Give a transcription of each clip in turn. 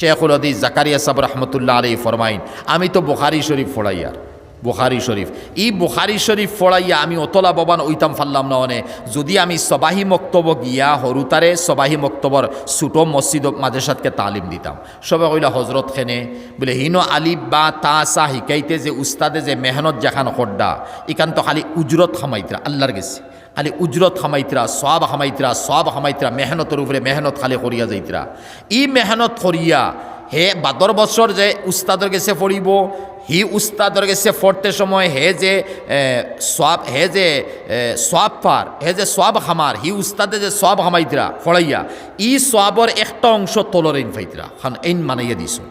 শেখুল হদিস জাকারিয়া সাব রহমতুল্লাহ আলী ফরমাইন আমি তো বুখারি শরীফ ফোড়াইয়ার বুখারি শরীফ। ই বুখারি শরীফ ফোড়াইয়া আমি অতলা ববান ওইতাম ফাল্লাম না অনে। যদি আমি সবাহি মক্তব গিয়া হরুতারে সবাহি মক্তবর সুটো মসজিদ মাদ্রাসাতকে তালিম দিতাম। সবে কইলা হজরত খেনে? বলে, হিন আলিফ বা তা সা শিকাইতে যে উস্তাদে যে মেহনত যেখান খড্ডা ইকান তো খালি উজরত খামাইতরা আল্লাহর গেছে। খালি উজরত খামাইতরা সব খামাইতরা সব খামাইতরা মেহনতের উপরে মেহনত খালি করিয়া যাইতরা। ই মেহনত করিয়া হে বাদর বছর যে উস্তাদর গেছে পড়িব হি উস্তাদর গেছে পড়তে সময়, হে যে সব হে যে সব পার হে যে সব খামার হি উস্তাদে যে সব খামাইতরা ফড়াইয়া ই সবর একটা অংশ তলর ইন ফাইতরা খান এইন মানাইয়া দিছো।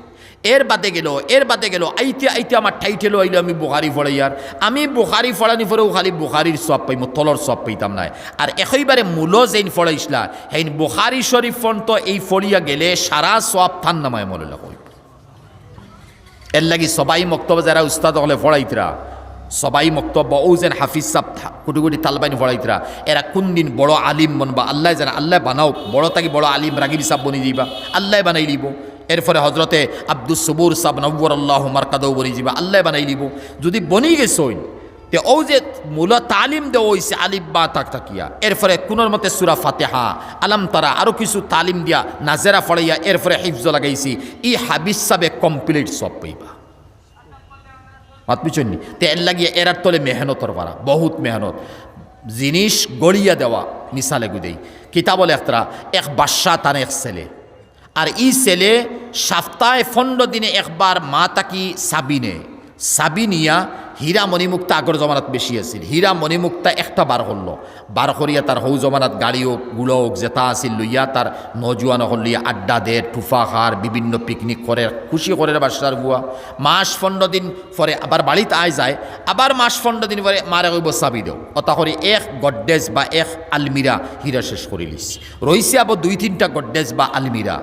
এর বাদে গেল, এর বাদে গেল, আইতে আইতে আমার টাইটেল হইল আমি বুহারি ফড়াইয়ার আমি বুহারি ফড়ানি ফরেও খালি বুহারির সব পাইম তলর সব পাইতাম নাই। আর একইবারে মূল যেইন ফড়াইছিলা হেইন বুহারি শরীফ ফন্ত এই ফড়িয়া গেলে সারা সব থান নামায় মনে কইব এর লাগি সবাই মক্তব্য যারা উস্তাদ হলে ফড়াইতরা সবাই মক্তব্য ও যেন হাফিজ সাহ কোটি কোটি তালবাইন ফড়াইতরা এরা কোন দিন বড় আলিম বনবা আল্লাহ যেন আল্লাহ বানাও। বড় তাকে বড় আলিম রাগিব সাহ বনি দিবা। আল্লাহ বানাই দিব। এরপরে হজরতে আব্দুল সবুর সাব নব্বর আল্লাহ মার্কাদৌ বনি যাবা আল্লাহ বানাই দিব। যদি বনি গেছইন তে ও যে মূল তালিম দেওয়া হয়েছে আলিফ বা তাক তাকিয়া। এরপরে কোনোর মতে সুরা ফাতেহা? আলাম তারা আরও কিছু তালিম দিয়া নাজেরা ফড়াইয়া এরপরে হিফজ লাগাইছি। ই হাবিজ সাবে কমপ্লিট সব পাইবা। মাত বুঝছেননি তে এর লাগিয়ে এরার তলে মেহনতর পারা, বহুত মেহনত। জিনিস গড়িয়া দেওয়া, মিসালে গুদেই। কিতাবল একতরা, এক বাদশাহ তার এক ছেলে। আর ই ছেলে সপ্তাহে পনেরো দিনে একবার মা তাকি সাবিনে। সাবিনিয়া হীরা মণিমুক্তা আগর জমানাত বেশি আছিল। হীরা মণিমুক্তা একটা বার করল বার করিয়া তার হৌ জমানাত গাড়ি হোকগুলো হোক জেতা আছিল লইয়া তার নজুয়ান হল লইয়া আড্ডা দে টুফা খার বিভিন্ন পিকনিক করে খুশি করে বাসার বুয়া মাস পনেরো দিন পরে আবার বাড়িতে আয় যায় আবার মাস পনেরো দিন পরে মারে কইব চাবি দেও। অতা করে এক গড্ডেজ বা এক আলমিরা হীরা শেষ করে লিস রইছে আবার দুই তিনটা গড্ডেজ বা আলমিরা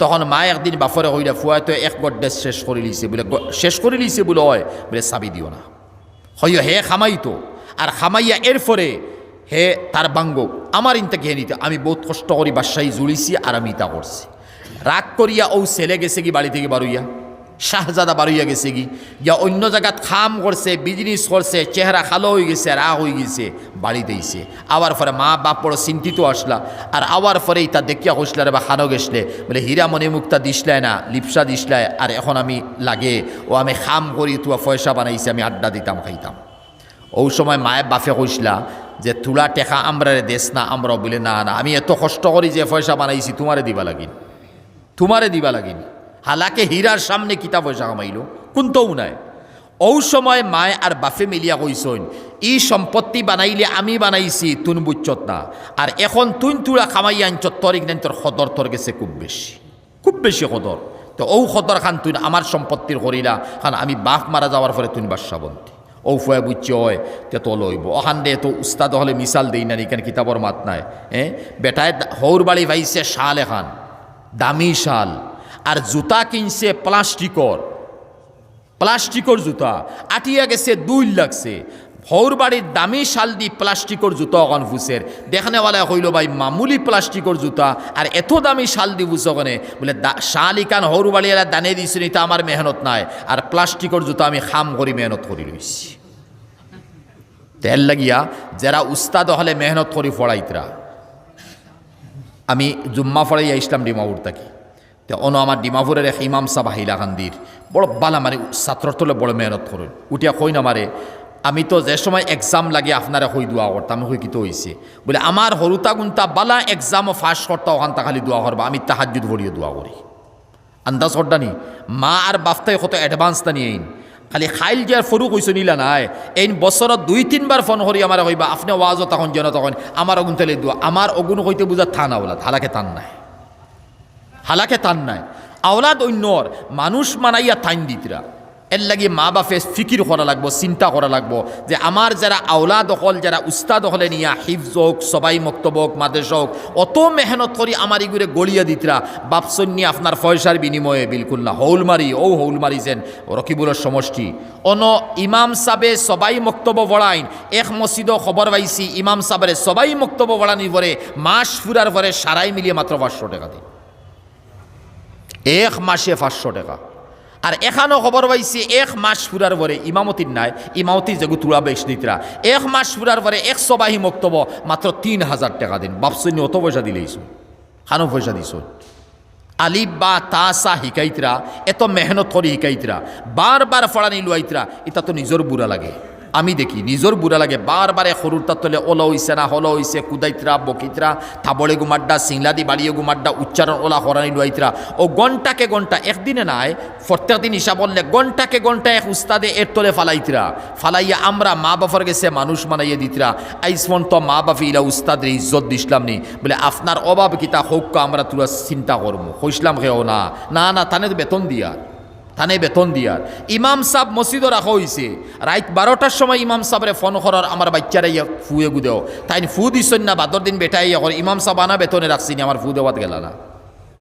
তখন মা একদিন বাফরে কইরা ফুয়াই তো এক গড্ডে শেষ করে লিছে। বলে শেষ করে লিছে বলে হয়? বলে, চাবি দিও না। হইয় হে খামাইতো, আর খামাইয়া এরপরে হে তার বাঙ্গ, আমার ইনতাকে হে নিতে, আমি বহুত কষ্ট করি বাসায় জুড়িছি আর আমি তা করছি। রাগ করিয়া ও ছেলে গেছে কি বাড়ি থেকে বারুইয়া? শাহজাদা বারুইয়া গেছে কি? ইয়া অন্য জায়গাত খাম করছে বিজনেস করছে, চেহারা খালো হয়ে গেছে রা হয়ে গেছে, বাড়ি দিয়েছে। আবার পরে মা বাপ বড় চিন্তিত আসলা। আর আবার পরে ইতা দেখিয়া হসলারে বা খানো গেছলে বলে মনে মুক্তা দিসলায় না, লিপসা দিসলায় আর এখন আমি লাগে, ও আমি খাম করি, তুয়া পয়সা বানাইছি, আমি আড্ডা দিতাম, খাইতাম। ওই সময় মায়ের বাফে কইসলা যে, তুলা টেকা আমরারে দেশ না আমরা বলে, না না, আমি এত কষ্ট করি যে পয়সা বানাইছি, তোমারে দিবা লাগিন তোমারে দিবা লাগিন হালাকে হীরার সামনে কিতা পয়সা কামাইল কোনটাও নাই। ও সময় মায় আর বাফে মিলিয়া কইসইন ই সম্পত্তি বানাইলে আমি বানাইছি, তুন বুচ্ছত না। আর এখন তুন তুলা খামাই আনছ তরিক নেন তোর সদর তোর গেছে খুব বেশি খুব বেশি সদর তো ও সদর খান তুই আমার সম্পত্তির করিলা খান আমি বাপ মারা যাওয়ার পরে তুই বাসাবন্তী ও ফুয়া বুঝছে হয় তে তো লইব। ওখান দে তো উস্তাদ হলে মিসাল দেই না এখানে কিতাবর মাত নাই। হ্যাঁ বেটায় হৌর বাড়ি ভাইছে শাল এখান। দামি শাল। আর জুতা কিনছে প্লাস্টিকর প্লাস্টিকর জুতা। আটিয়া গেছে, দুই লাগছে। হৌর বাড়ির দামি শাল দি প্লাস্টিকর জুতা অকন ফুসের দেখানেওয়ালা হইল ভাই, মামুলি প্লাস্টিকর জুতা। আর এত দামি শাল দি ফুস ওখানে বলে শাল ইকান হৌর বাড়িয়ালা দানে দিছি নি, তা আমার মেহনত নাই। আর প্লাস্টিকর জুতা আমি খাম করি, মেহনত করি লইছি। তেল লাগিয়া, যারা উস্তাদ হলে মেহনত করি ফড়াইতরা। আমি জুম্মা ফড়াইয়া ইসলাম ডিমাপুর থাকি। তো অন আমার ডিমাপুরের এক ইমাম সাহ হাইলাকান্দির বড় বালা মানে ছাত্রর তোলে বড় মেহনত করুন উঠিয়া কই না মারে আমি তো যে সময় এক্সাম লাগে আপনারা হই দোয়া করতাম হই কিতো হয়েছে বলে আমার হরুতা গুন্তা বালা এক্সাম ফাঁস করতা ওখান খালি দোয়া করবা আমি তাহাজুদ ভরিয়ে দোয়া করি আন্দাজ করডানি মা আর বাফতাই কত অ্যাডভান্স তা আইন খালি খাইল যে আর ফরু কইছো নিলা নাই। এই বছৰত দুই তিনবার ফোন করি আমার কইবা, আপনি ওয়াজ তখন যেন তখন আমার অগুন তেলে দোয়া আমার অগুন কইতে বুঝা থান আওলাদ হালাকে থান নাই। হালাকে তান নাই। আওলাদ অন্যর মানুষ মানাইয়া থাইন দিতরা। এর লাগি মা বাপে ফিকির করা লাগবো, চিন্তা করা লাগবো যে আমার যারা আওলাদ অকল, যারা উস্তাদ হলে নিয়া হিফজ হোক সবাই মক্তব হোক মাদেশ হোক অত মেহনত করি আমার ইগুরে গড়িয়া দিতরা। বাপসন্নি আপনার পয়সার বিনিময়ে বিলকুল না হৌলমারি ও হৌলমারি যেন রকিবুলের সমষ্টি। অন ইমাম সাবে সবাই মক্তব্য বড়াইন, এক মসজিদ খবর পাইছি, ইমাম সাবের সবাই মক্তব্য বড়ানি পরে মাস ফুরার পরে সারাই মিলিয়ে মাত্র পাঁচশো টাকা দিন। এক মাসে পাঁচশো টাকা। আর এখানেও খবর পাইছি, এক মাস ফুরার পরে ইমামতির নাই, ইমামতি যেগু তুলা বেশ নিতরা। এক মাস ফুরার পরে এক সবাহি মক্তব মাত্র তিন হাজার টাকা দিন। বাপসনি অত পয়সা দিলেইছো খানো পয়সা দিছ আলিফ বা তা সা শিকাইতরা, এত মেহনত করে শিকাইতরা। বারবার ফড়ানি লুয়াইতরা এটা তো নিজের বুড়া লাগে। আমি দেখি, নিজের বুড়া লাগে বারবারে তাত তলে ওলা হইছে না, হল হইছে, কুদাইতরা, বকিতরা থাবলে গুমাড্ডা, সিংলাদি, বাড়িয়ে গুমাড্ডা, উচ্চারণ ওলা হরানি লুয়াইতরা ও ঘন্টাকে ঘণ্টা একদিনে নাই, প্রত্যেক দিন হিসাব বললে ঘন্টাকে ঘণ্টা এক উস্তাদে এর তলে ফালাইতরা। ফালাইয়া আমরা মা বাবার গেছে মানুষ মানাইয়ে দিতরা। আইসমন তো মা বাপি ইলা উস্তাদের ইজ্জত দিসলাম নি। বলে, আপনার অভাব কিতা হোক আমরা তুরা চিন্তা করব হইসলাম খেও না। না না তানে তো বেতন দিয়া। থানে বেতন দিয়ার। ইমাম সাহ মসজিদও রাখা হয়েছে রাত বারোটার সময় ইমাম সাহরে ফোন করার আমার বাচ্চারা ইয়া ফুয়ে গুদেও। তাই ফু দিস না, বাদর দিন বেটাই ইয়া ইমাম সাহ আনা বেতনে রাখছি আমার ফু দেওয়াত গেল না